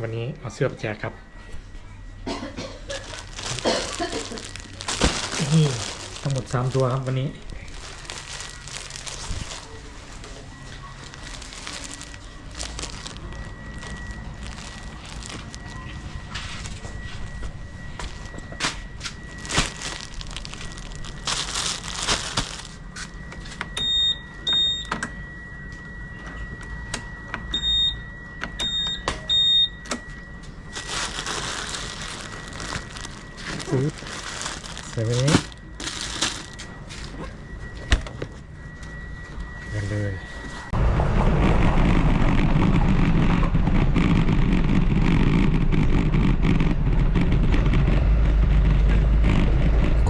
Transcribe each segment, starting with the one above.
วันนี้เอาเสื้อไปแจกครับนี่ทั้งหมดสามตัวครับวันนี้ ซื้อใส่ไปนี้กันเลย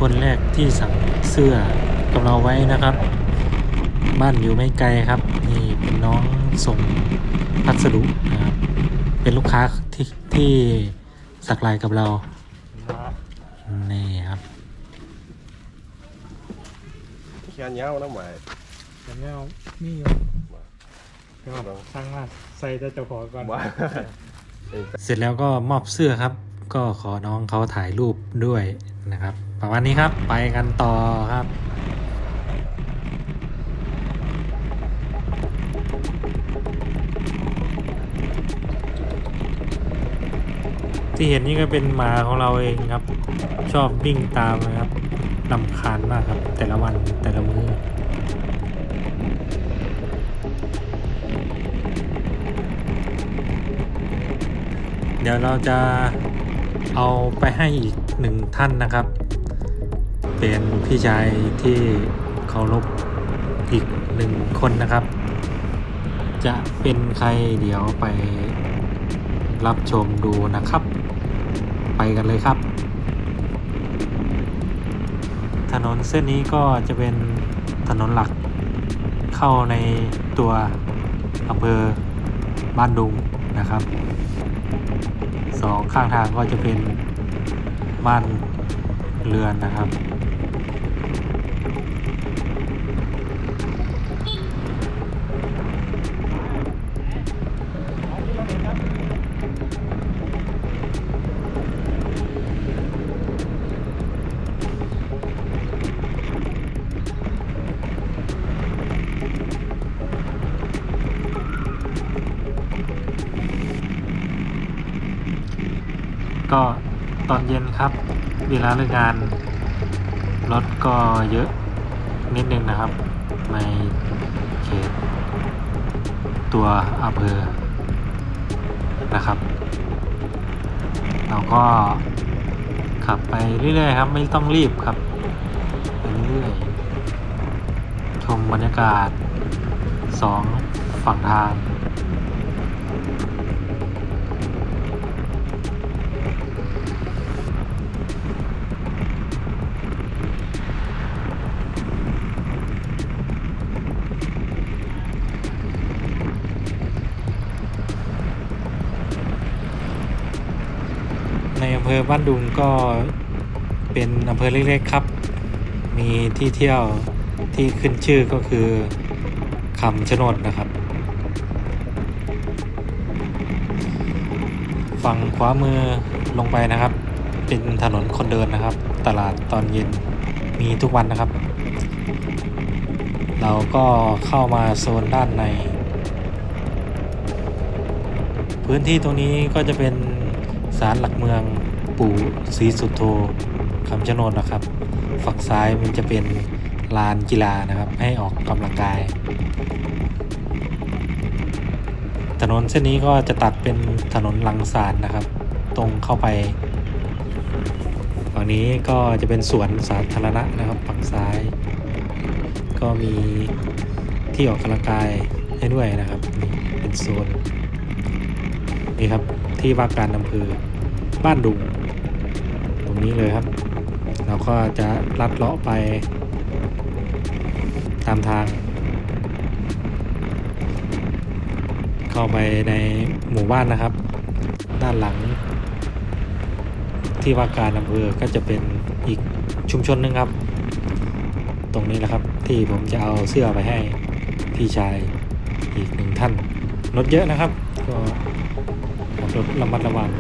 คนแรกที่สั่งเสื้อกับเราไว้นะครับ บ้านอยู่ไม่ไกลครับ นี่เป็นน้องส่งพัสดุนะครับเป็นลูกค้าที่ที่สักลายกับเรา นี่ครับ แค่เนี้ยน้ำหมายแต่แนวนี่อยู่ก็สร้างมาใส่แต่เจ้าของก่อน ว่าเสร็จแล้วก็มอบเสื้อครับ ก็ขอน้องเขาถ่ายรูปด้วยนะครับ ประมาณนี้ครับไปกันต่อครับ ที่เห็นนี่ก็เป็นหมาของเราเองครับ ชอบวิ่งตามนะครับ ลำคาญมากครับ แต่ละวันแต่ละมือ้อเดี๋ยวเราจะเอาไปให้อีกหนึ่งท่านนะครับ เป็นพี่ชายที่เคารพอีกหนึ่งคนนะครับ จะเป็นใครเดี๋ยวไปรับชมดูนะครับ ไปกันเลยครับ ถนนเส้นนี้ก็จะเป็นถนนหลักเข้าในตัวอำเภอบ้านดุงนะครับสองข้างทางก็จะเป็นบ้านเรือนนะครับ ก็ตอนเย็นครับ เวลาเลิกงานรถก็เยอะนิดนึงนะครับ ในเขต ตัวอำเภอนะครับ เราก็ขับไปเรื่อยๆครับ ไม่ต้องรีบครับไปเรื่อยๆชมบรรยากาศสองฝั่งทาง ภอบ้านดุงก็เป็นอำเภอเล็กๆครับ มีที่เที่ยวที่ขึ้นชื่อก็คือคำชะโนดนะครับ ฝั่งขวามือลงไปนะครับ เป็นถนนคนเดินนะครับ ตลาดตอนเย็นมีทุกวันนะครับ เราก็เข้ามาโซนด้านใน พื้นที่ตรงนี้ก็จะเป็นศาลหลักเมือง ปู่ศรีสุโธคำชะโนดนะครับ ฝั่งซ้ายมันจะเป็นลานกีฬานะครับ ให้ออกกำลังกาย ถนนเส้นนี้ก็จะตัดเป็นถนนลังสารนะครับ ตรงเข้าไป ฝั่งนี้ก็จะเป็นสวนสาธารณะนะครับ ฝั่งซ้าย ก็มีที่ออกกำลังกายให้ด้วยนะครับ เป็นโซนนี่ครับที่ว่าการอำเภอบ้านดุง รงนี้เลยครับ เราก็จะลัดเลาะไป ตามทาง เข้าไปในหมู่บ้านนะครับ ด้านหลัง ที่ว่าการอำเภอก็จะเป็นอีกชุมชนหนึงครับ ตรงนี้แหละครับที่ผมจะเอาเสื้อไปให้พี่ชายอีกหนึ่งท่านรถเยอะนะครับ ก็ประรถระมัดระวัง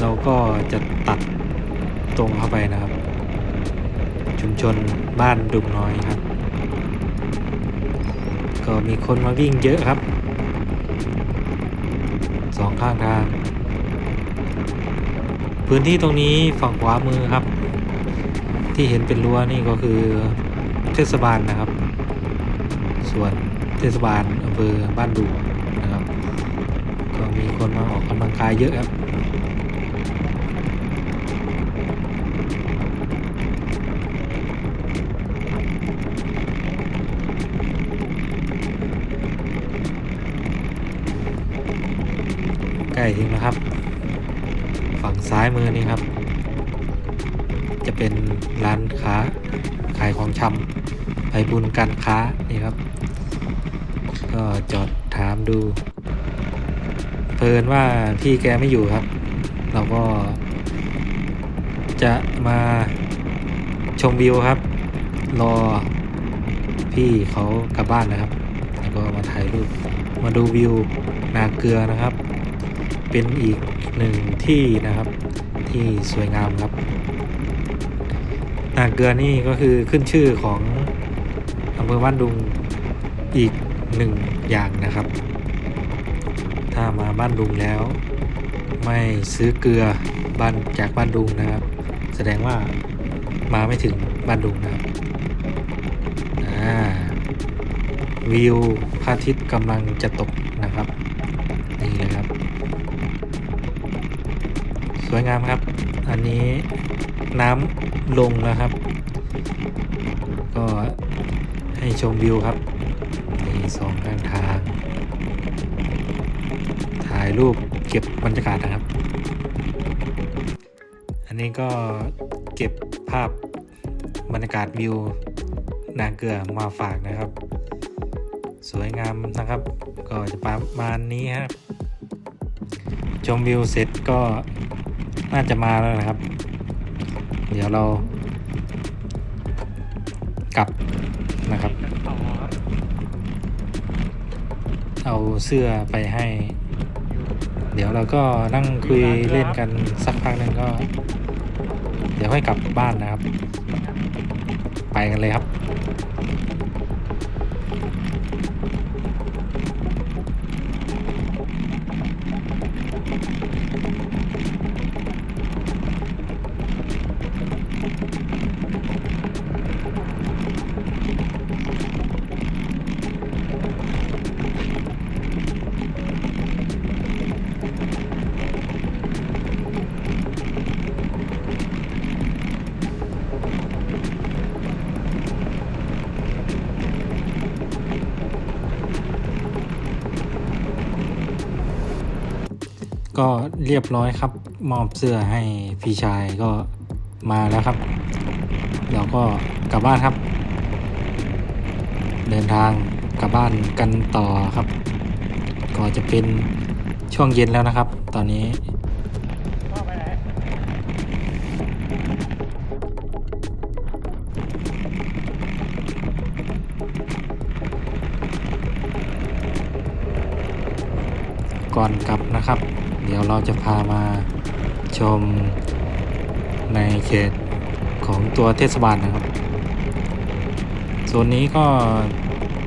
เราก็จะตัดตรงเข้าไปนะครับ ชุมชนบ้านดุงน้อยครับ ก็มีคนมาวิ่งเยอะครับสองข้างทาง พื้นที่ตรงนี้ฝั่งขวามือครับ ที่เห็นเป็นรั้วนี่ก็คือเทศบาลนะครับ ส่วนเทศบาลอำเภอบ้านดุงนะครับ ก็มีคนมาออกกำลังกายเยอะครับ ล้ถึงแล้วครับ ฝั่งซ้ายมือนี่ครับ จะเป็นร้านค้าขายของชำไปบุญการค้านี่ครับ ก็จอดถามดู เพลินว่าพี่แกไม่อยู่ครับ เราก็จะมาชมวิวครับ รอพี่เขากลับบ้านนะครับ แล้วก็มาถ่ายรูปมาดูวิวนาเกลือนะครับ เป็นอีกหนึ่งที่นะครับที่สวยงามครับนาเกลือนี่ก็คือขึ้นชื่อของอำเภอบ้านดุงอีกหนึ่งอย่างนะครับ ถ้ามาบ้านดุงแล้ว ไม่ซื้อเกลือบ้านจากบ้านดุงนะครับ แสดงว่ามาไม่ถึงบ้านดุงนะครับวิวพระอาทิตย์กำลังจะตกนะครับ นี่เลยครับ สวยงามครับ อันนี้น้ำลงนะครับ ก็ให้ชมวิวครับมีสองข้างทาง ถ่ายรูปเก็บบรรยากาศนะครับ อันนี้ก็เก็บภาพบรรยากาศวิว นาเกลือมาฝากนะครับ สวยงามนะครับ ก็จะประมาณนี้ครับชมวิวเสร็จก็ น่าจะมาแล้วนะครับ เดี๋ยวเรา กลับนะครับ เอาเสื้อไปให้ เดี๋ยวเราก็นั่งคุยเล่นกันสักพักหนึ่งก็ เดี๋ยวค่อยกลับบ้านนะครับ ไปกันเลยครับ ก็เรียบร้อยครับ มอบเสื้อให้พี่ชายก็มาแล้วครับเราก็กลับบ้านครับ เดินทางกลับบ้านกันต่อครับ ก็จะเป็นช่วงเย็นแล้วนะครับ ตอนนี้ก่อนกลับนะครับ เดี๋ยวเราจะพามาชมในเขตของตัวเทศบาลนะครับโซนนี้ก็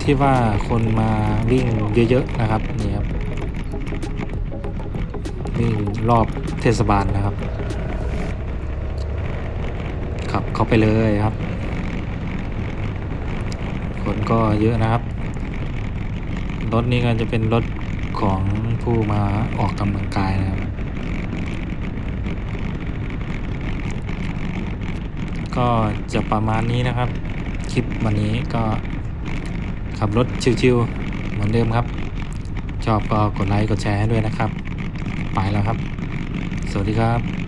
ที่ว่าคนมาวิ่งเยอะๆนะครับนี่ครับวิ่งรอบเทศบาลนะครับขับเข้าไปเลยครับ คนก็เยอะนะครับ รถนี้ก็จะเป็นรถของ ผู้มาออกกำลังกายนะครับ ก็จะประมาณนี้นะครับ คลิปวันนี้ก็ขับรถชิวๆเหมือนเดิมครับ ชอบก็กดไลค์กดแชร์ให้ด้วยนะครับ ไปแล้วครับ สวัสดีครับ